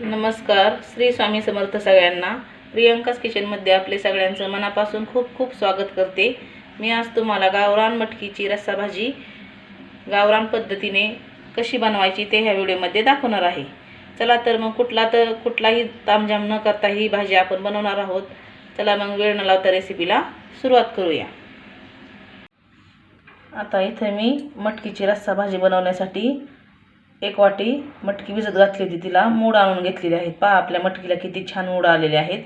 नमस्कार श्री स्वामी समर्थ सगळ्यांना. प्रियंकाच किचनमध्ये आपले सगळ्यांचं मनापासून खूप खूप स्वागत करते. मी आज तुम्हाला गावरान मटकीची रस्साभाजी गावरान पद्धतीने कशी बनवायची ते ह्या व्हिडिओमध्ये दाखवणार आहे. चला तर मग कुठला तर कुठलाही तामझाम न करता ही भाजी आपण बनवणार आहोत. चला मग वेळ न लावता रेसिपीला सुरुवात करूया. आता इथे मी मटकीची रस्सा भाजी बनवण्यासाठी एक वाटी मटकी भिजत घातली होती तिला. मूड आणून घेतलेले आहेत. पहा आपल्या मटकीला किती छान मूड आलेले आहेत.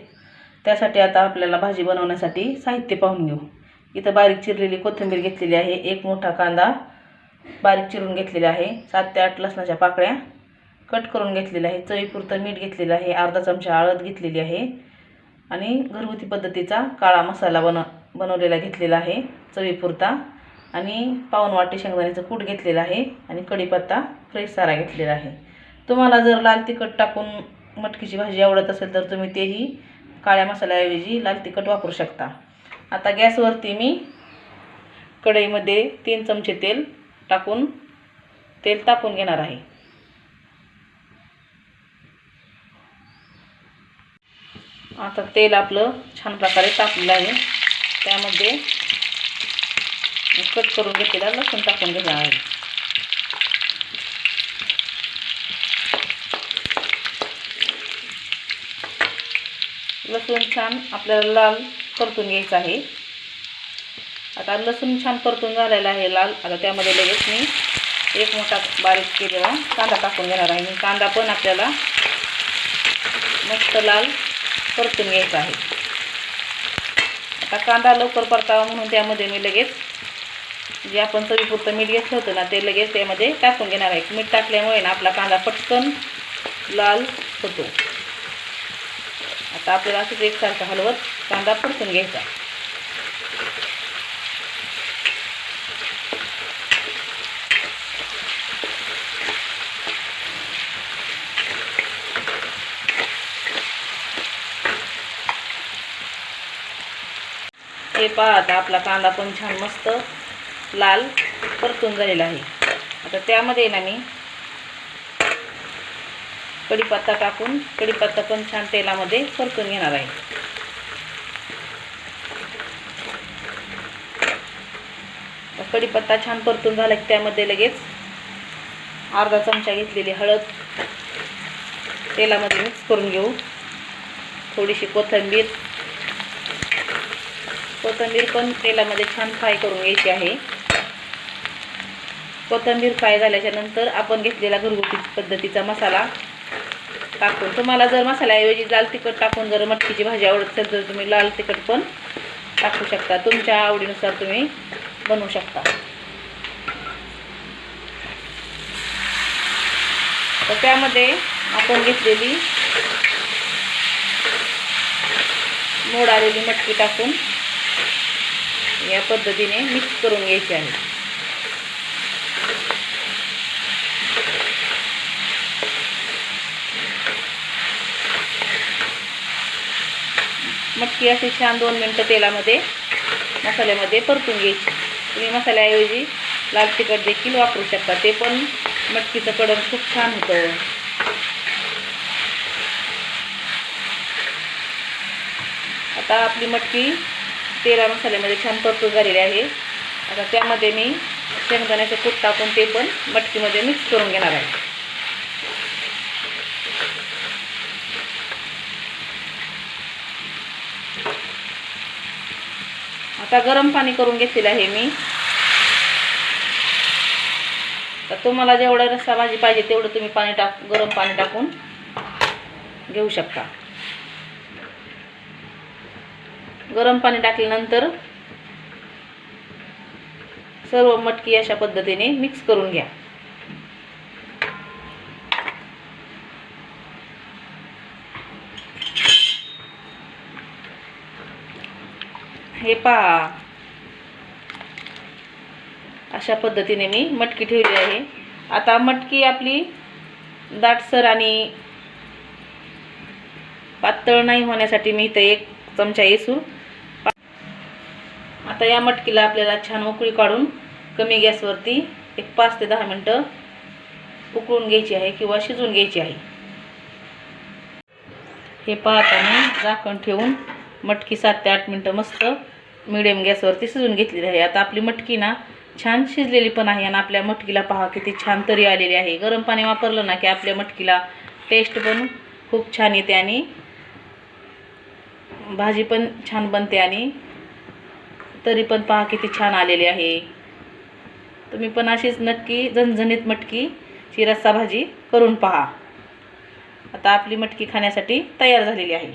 त्यासाठी आता आपल्याला भाजी बनवण्यासाठी साहित्य पाहून घेऊ. इथं बारीक चिरलेली कोथिंबीर घेतलेली आहे. एक मोठा कांदा बारीक चिरून घेतलेला आहे. सात ते आठ लसणाच्या पाकळ्या कट करून घेतलेल्या आहे चवीपुरतं मीठ घेतलेलं आहे. अर्धा चमचा हळद घेतलेली आहे. आणि घरगुती पद्धतीचा काळा मसाला बन बनवलेला घेतलेला आहे. चवीपुरता आणि पाऊन वाटी शेंगदाण्याचं कूट घेतलेलं आहे आणि कढीपत्ता फ्रेश सारा घेतलेला आहे. तुम्हाला जर लाल तिखट टाकून मटकीची भाजी आवडत असेल तर तुम्ही तेही काळ्या मसाल्याऐवजी लाल तिखट वापरू शकता. आता गॅसवरती मी कढईमध्ये तीन चमचे तेल टाकून तेल तापून घेणार आहे. आता तेल आपलं छान प्रकारे तापलेलं आहे. त्यामध्ये कट करून घेतलेला लसूण टाकून घेणार आहे लसूण छान आपल्याला लाल परतून घ्यायचं आहे. आता लसूण छान परतून झालेला आहे लाल. आता त्यामध्ये लगेच मी एक मोठा बारीक केलेला कांदा टाकून घेणार आहे. कांदा पण आपल्याला मस्त लाल परतून घ्यायचा आहे. आता कांदा लवकर परतावा म्हणून त्यामध्ये मी लगेच जे आपण चवीपुरतं मीठ घेतलं होतं ना ते लगेच त्यामध्ये टाकून घेणार आहे. मीठ टाकल्यामुळे ना आपला कांदा पटकन लाल होतो. आता आपल्याला असंच एकसारखं हलवत कांदा परतून घ्यायचा. हे पहा आता आपला कांदा पण छान मस्त लाल परतून झालेला आहे. आता त्यामध्ये ना मी कढीपत्ता टाकून कढीपत्ता पण छान तेलामध्ये परतून घेणार आहे. कढीपत्ता छान परतून झाला की त्यामध्ये लगेच अर्धा चमचा घेतलेली हळद तेलामध्ये मिक्स करून घेऊ. थोडीशी कोथिंबीर. कोथिंबीर पण तेलामध्ये छान फ्राय करून घ्यायची आहे. कोथंबीर फ्राय झाल्याच्यानंतर आपण घेतलेला घरगुती पद्धतीचा मसाला टाकून तुम्हाला जर मसाल्याऐवजी लाल तिखट टाकून जर मटकीची भाजी आवडत असेल तर तुम्ही लाल तिखट पण टाकू शकता. तुमच्या आवडीनुसार तुम्ही बनवू शकता. तर त्यामध्ये आपण घेतलेली मोड आलेली मटकी टाकून या पद्धतीने मिक्स करून घ्यायची आहे. मटकी अशी छान दोन मिनटं तेलामध्ये मसाल्यामध्ये परतून घ्यायची. तुम्ही मसाल्याऐवजी लाल तिखट देखील वापरू शकता. ते पण मटकीचं कडण खूप छान होतं. आता आपली मटकी तेला मसाल्यामध्ये छान परतून झालेली आहे. आता त्यामध्ये मी शेंगदाण्याचं कूट टाकून ते पण मटकीमध्ये मिक्स करून घेणार आहे. आता गरम पाणी करून घेतलेलं आहे मी. तर तुम्हाला जेवढं रस्सा भाजी पाहिजे तेवढं तुम्ही पाणी टाक गरम पाणी टाकून घेऊ शकता. गरम पाणी टाकल्यानंतर सर्व मटकी अशा पद्धतीने मिक्स करून घ्या. हे पहा. अशा पद्धतीने मी मटकी ठेवली आहे. आता मटकी आपली दाटसर आणि पातळ नाही होण्यासाठी मी इथं एक चमचा येसू. आता या मटकीला आपल्याला छान उकळी काढून कमी गॅसवरती एक पाच ते दहा मिनटं उकळून घ्यायची आहे किंवा शिजून घ्यायची आहे. हे पाहताना झाकण ठेवून मटकी सात ते आठ मिनटं मस्त मिडियम गॅसवरती शिजून घेतलेली आहे. आता आपली मटकी ना छान शिजलेली पण आहे आणि आपल्या मटकीला पहा किती छान तरी आलेली आहे. गरम पाणी वापरलं ना की आपल्या मटकीला टेस्ट पण खूप छान येते आणि भाजी पण छान बनते आणि तरी पण पहा किती छान आलेली आहे. तुम्ही पण अशीच नक्की झणझणीत मटकी ची रस्सा भाजी करून पहा. आता आपली मटकी खाण्यासाठी तयार झालेली आहे.